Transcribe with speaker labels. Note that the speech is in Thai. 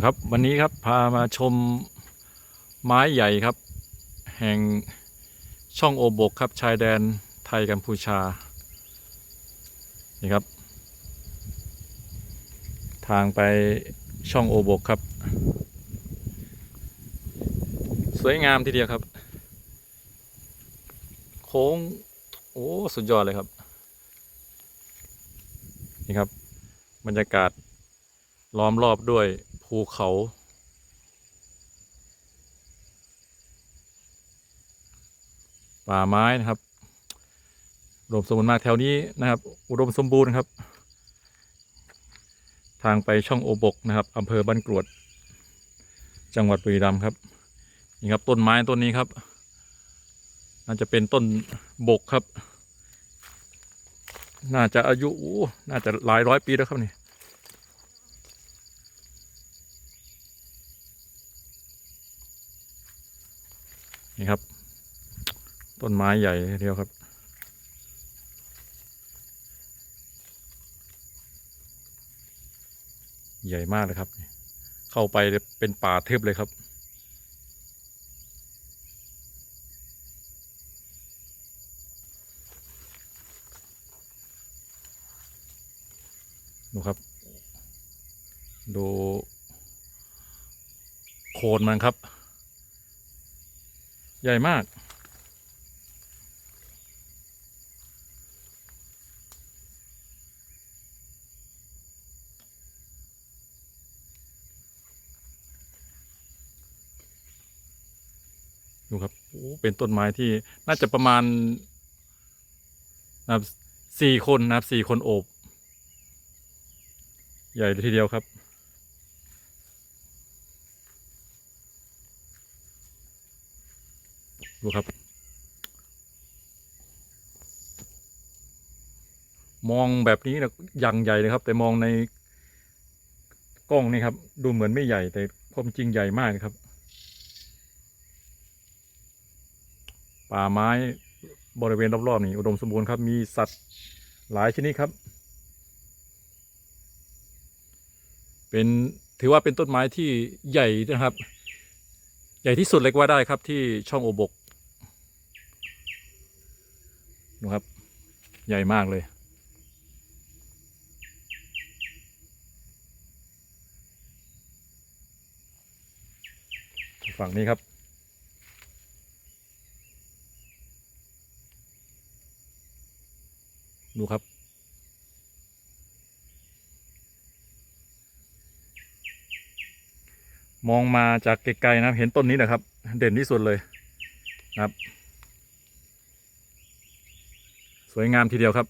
Speaker 1: ครับวันนี้ครับพามาชมไม้ใหญ่ครับ แห่งช่องโอบกครับชายแดนไทยกัมพูชานี่ครับ ทางไปช่องโอบกครับ สวยงามทีเดียวครับ โค้งโอ้สุดยอดเลยครับ นี่ครับบรรยากาศล้อมรอบด้วย ภูเขา ป่าไม้นะครับอุดมสมบูรณ์มากแถวนี้นะครับ อุดมสมบูรณ์ครับ ทางไปช่องโอบกนะครับอำเภอบ้านกรวด จังหวัดบุรีรัมย์ครับนี่ครับต้นไม้ต้นนี้ครับน่าจะเป็นต้นบกครับ น่าจะอายุน่าจะหลายร้อยปีแล้วครับนี่ นี่ครับ ต้นไม้ใหญ่เดียวครับ ใหญ่มากเลยครับ เข้าไปเป็นป่าทึบเลยครับดูครับ ดู โคนมันครับ ใหญ่มาก ดูครับโอ้เป็นต้นไม้ที่น่าจะประมาณนะครับสี่คนนะครับสี่คนโอบ ใหญ่เลยทีเดียวครับ ดูครับ มองแบบนี้นะยังใหญ่เลยครับ แต่มองในกล้องนี่ครับ ดูเหมือนไม่ใหญ่แต่ความจริงใหญ่มากครับ ป่าไม้บริเวณรอบๆนี่อุดมสมบูรณ์ครับ มีสัตว์หลายชนิดครับ เป็นถือว่าเป็นต้นไม้ที่ใหญ่นะครับ ใหญ่ที่สุดเลยก็ว่าได้ครับที่ช่องโอบก ดูครับ ใหญ่มากเลย ฝั่งนี้ครับ ดูครับมองมาจากไกลๆนะครับเห็นต้นนี้นะครับ เด่นที่สุดเลยนะครับ สวยงามทีเดียวครับ